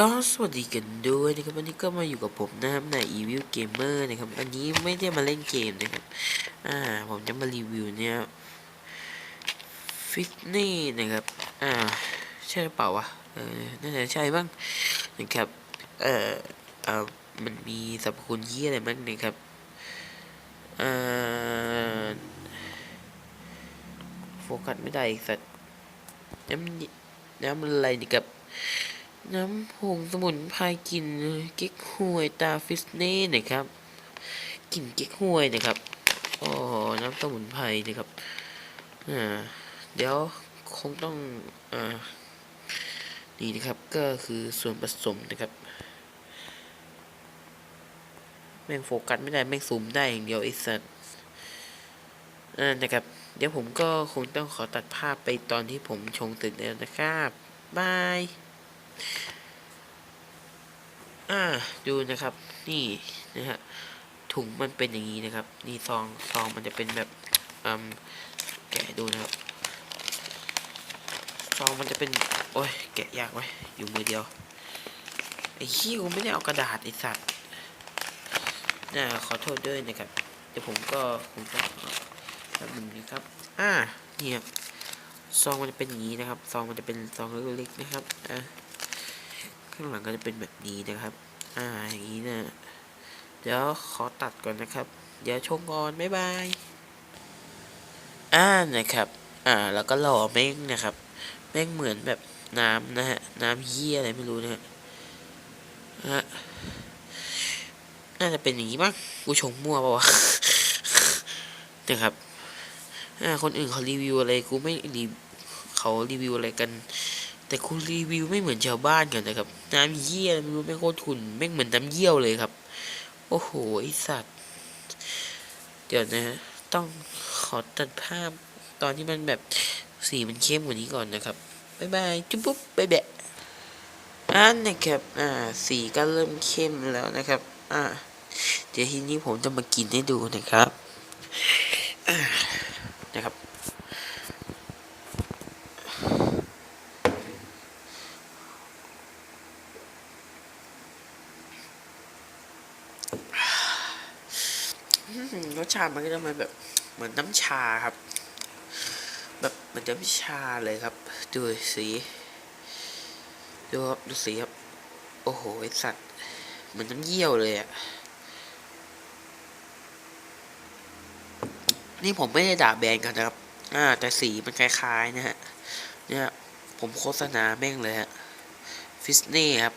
ก็สวัสดีกันด้วยนะครับวันนี้ก็มาอยู่กับผมนะครับใน Evil Gamer นะครับอันนี้ไม่ได้มาเล่นเกมนะครับอ่าผมจะมารีวิวเนี่ยฟิตนี่นะครับอ่าใช่หรือเปล่าวะเออน่าจะใช่บ้างนะครับเอ่อเอ่อมันมีสรรพคุณยี่อะไรบ้างนะครับอ่าโฟกัสไม่ได้อีกสัตว์น้ำน้ำอะไรนี่กับ น้ำผงสมุนไพรกลิ่นเก๊กฮวยตาฟิสเน่นะครับกลิ่นเก๊กฮวยนะครับอ๋อน้ำสมุนไพรนะครับอ่าเดี๋ยวคงต้องอ่านี่นะครับก็คือส่วนผสมนะครับ แม่งโฟกัสไม่ได้ แม่งซูมได้อย่างเดียวไอ้สัสอ่านะครับ เดี๋ยวผมก็คงต้องขอตัดภาพไปตอนที่ผมชงตึกแล้วนะครับบาย อ่าดูนะครับ นี่นะฮะถุงมันเป็นอย่างนี้นะครับ นี่ซองซองมันจะเป็นแบบอืมแกะดูนะครับซองมันจะเป็น โอ้ยแกะยากไว้อยู่มือเดียวไอ้ขี้กูไม่ได้เอากระดาษไอ้สัตว์น่าขอโทษด้วยนะครับ เดี๋ยวผมก็คงต้องแป๊บนึงนะครับ อ่าเนี่ยซองมันจะเป็นอย่างนี้นะครับ ซองมันจะเป็นซองเล็กๆนะครับ อ่า ข้างหลังก็จะเป็นแบบนี้นะครับ อ่าอย่างนี้นะเดี๋ยวขอตัดก่อนนะครับ เดี๋ยวชงก่อนบ๊ายบายอ่านะครับ อ่าแล้วก็หล่อแม่งนะครับ แม่งเหมือนแบบน้ำนะฮะน้ำเยี่ยอะไรไม่รู้นะฮะฮะน่าจะเป็นอย่างนี้มั้งกูชงมั่วปะวะนะครับอ่าคนอื่นเขารีวิวอะไรกูไม่รีเขารีวิวอะไรกัน แต่คุณรีวิวไม่เหมือนชาวบ้านกันนะครับ น้ำเยี่ยไม่รู้ไม่โคตรขุ่นแม่เหมือนน้ำเยี่ยวเลยครับ โอ้โหไอสัตว์ เดี๋ยวนะ ต้องขอตัดภาพ ตอนที่มันแบบสีมันเข้มกว่านี้ก่อนนะครับบายบายจุ๊บปุ๊บบ๊ายแบะอ่านะครับ อ่า สีก็เริ่มเข้มแล้วนะครับ อ่า เดี๋ยวทีนี้ผมจะมากินให้ดูนะครับอ่านะครับ อืม รสชาติมันก็จะมาแบบเหมือนน้ำชาครับ แบบเหมือนน้ำชาเลยครับ ดูสีดูครับดูสีครับ โอ้โหไอสัตว์เหมือนน้ำเยี่ยวเลยอะ่ะนี่ผมไม่ได้ด่าแบรนด์กันนะครับ อ่า แต่สีมันคล้ายๆนะฮะ เนี่ย ผมโฆษณาแม่งเลยฮะ ฟิสเน่ครับ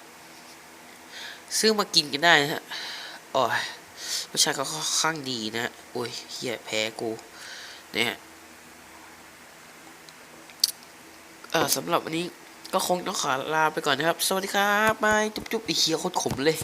ซื้อมากินกันได้นะฮะโอ้ ประชาติก็ค่อนข้างดีนะฮะโอ้ยเฮียแพ้กูเนี่ยเออสำหรับวันนี้ก็คงต้องขอลาไปก่อนนะครับ สวัสดีครับบายจุ๊บๆไอเฮียโคตรขมเลย